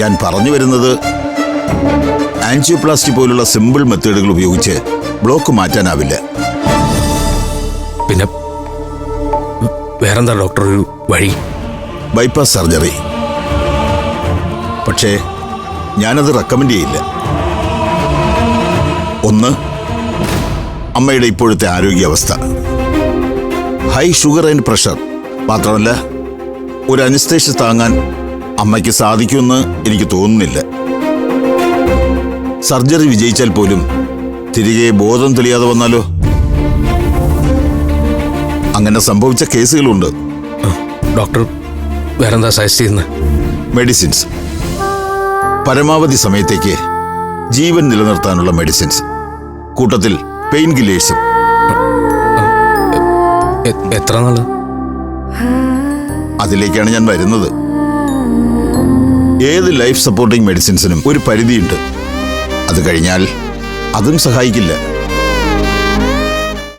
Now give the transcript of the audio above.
ഞാൻ പറഞ്ഞു വരുന്നത് ആൻജിയോപ്ലാസ്റ്റി പോലുള്ള സിമ്പിൾ മെത്തേഡുകൾ ഉപയോഗിച്ച് ബ്ലോക്ക് മാറ്റാനാവില്ല. പിന്നെ വേറെന്താ ഡോക്ടർ ഒരു വഴി? Bypass surgery. പക്ഷേ ഞാനത് റെക്കമെൻഡ് ചെയ്യില്ല. ഒന്ന് അമ്മയുടെ ഇപ്പോഴത്തെ ആരോഗ്യാവസ്ഥ. ഹൈ ഷുഗർ ആൻഡ് പ്രഷർ മാത്രമല്ല ഒരു അനിസ്തേഷ്യ താങ്ങാൻ അമ്മയ്ക്ക് സാധിക്കുമെന്ന് എനിക്ക് തോന്നുന്നില്ല. സർജറി വിജയിച്ചാൽ പോലും തിരികെ ബോധം തെളിയാതെ വന്നാലോ? അങ്ങനെ സംഭവിച്ച കേസുകളുണ്ട്. ഡോക്ടർ വേറെന്താ സജസ്റ്റ് ചെയ്യുന്നത് മെഡിസിൻസ് പരമാവധി സമയത്തേക്ക് ജീവൻ നിലനിർത്താനുള്ള മെഡിസിൻസ് കൂട്ടത്തിൽ പെയിൻ കില്ലേഴ്സും എത്ര നാൾ? അതിലേക്കാണ് ഞാൻ വരുന്നത്. ഏത് ലൈഫ് സപ്പോർട്ടിംഗ് മെഡിസിൻസിനും ഒരു പരിധിയുണ്ട്. അത് കഴിഞ്ഞാൽ അതും സഹായിക്കില്ല.